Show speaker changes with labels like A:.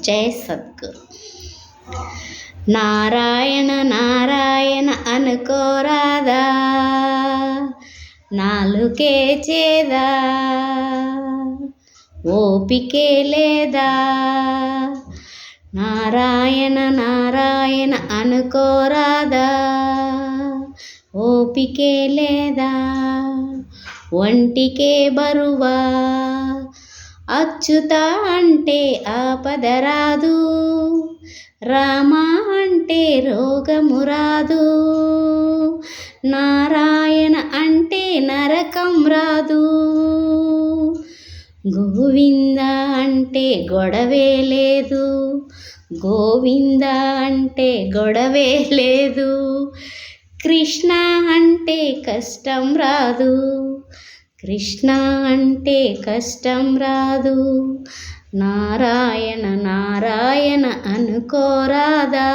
A: జై సద్గురు. నారాయణ నారాయణ అనుకోరాదా నాలుకే చేదా ఓపికే లేదా. నారాయణ నారాయణ అనుకోరాదా ఓపికే లేదా. ఒంటికే బరువా అచ్యుత అంటే ఆపద రాదు రామ అంటే రోగము రాదు నారాయణ అంటే నరకం రాదు గోవింద అంటే గొడవే లేదు గోవింద అంటే గొడవే లేదు కృష్ణ అంటే కష్టం రాదు కృష్ణ అంటే కష్టం రాదు. నారాయణ నారాయణ అనుకోరాదా